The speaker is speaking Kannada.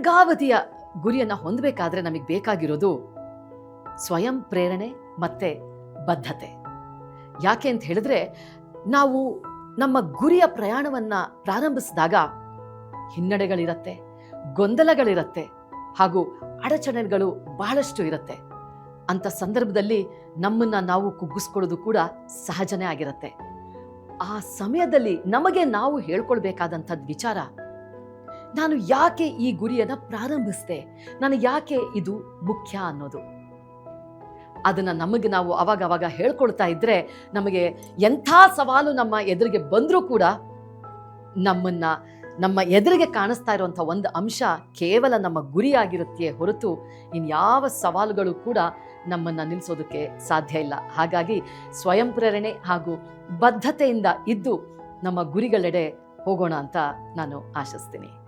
ದೀರ್ಘಾವಧಿಯ ಗುರಿಯನ್ನು ಹೊಂದಬೇಕಾದ್ರೆ ನಮಗೆ ಬೇಕಾಗಿರೋದು ಸ್ವಯಂ ಪ್ರೇರಣೆ ಮತ್ತೆ ಬದ್ಧತೆ. ಯಾಕೆ ಅಂತ ಹೇಳಿದ್ರೆ ನಾವು ನಮ್ಮ ಗುರಿಯ ಪ್ರಯಾಣವನ್ನ ಪ್ರಾರಂಭಿಸಿದಾಗ ಹಿನ್ನಡೆಗಳಿರತ್ತೆ, ಗೊಂದಲಗಳಿರತ್ತೆ ಹಾಗೂ ಅಡಚಣೆಗಳು ಬಹಳಷ್ಟು ಇರುತ್ತೆ. ಅಂತ ಸಂದರ್ಭದಲ್ಲಿ ನಮ್ಮನ್ನ ನಾವು ಕುಗ್ಗಿಸ್ಕೊಳ್ಳೋದು ಕೂಡ ಸಹಜನೇ ಆಗಿರುತ್ತೆ. ಆ ಸಮಯದಲ್ಲಿ ನಮಗೆ ನಾವು ಹೇಳ್ಕೊಳ್ಬೇಕಾದಂಥದ್ದು ವಿಚಾರ ನಾನು ಯಾಕೆ ಈ ಗುರಿಯನ್ನು ಪ್ರಾರಂಭಿಸಿದೆ? ನಾನು ಯಾಕೆ ಇದು ಮುಖ್ಯ ಅನ್ನೋದು. ಅದನ್ನು ನಮಗೆ ನಾವು ಅವಾಗ ಅವಾಗ ಹೇಳ್ಕೊಳ್ತಾ ಇದ್ದರೆ ನಮಗೆ ಎಂಥ ಸವಾಲು ನಮ್ಮ ಎದುರಿಗೆ ಬಂದರೂ ಕೂಡ ನಮ್ಮನ್ನು, ನಮ್ಮ ಎದುರಿಗೆ ಕಾಣಿಸ್ತಾ ಇರುವಂಥ ಒಂದು ಅಂಶ ಕೇವಲ ನಮ್ಮ ಗುರಿಯಾಗಿರುತ್ತೆ ಹೊರತು ಇನ್ಯಾವ ಸವಾಲುಗಳು ಕೂಡ ನಮ್ಮನ್ನು ನಿಲ್ಲಿಸೋದಕ್ಕೆ ಸಾಧ್ಯ ಇಲ್ಲ. ಹಾಗಾಗಿ ಸ್ವಯಂ ಪ್ರೇರಣೆ ಹಾಗೂ ಬದ್ಧತೆಯಿಂದ ಇದ್ದು ನಮ್ಮ ಗುರಿಗಳೆಡೆ ಹೋಗೋಣ ಅಂತ ನಾನು ಆಶಿಸ್ತೀನಿ.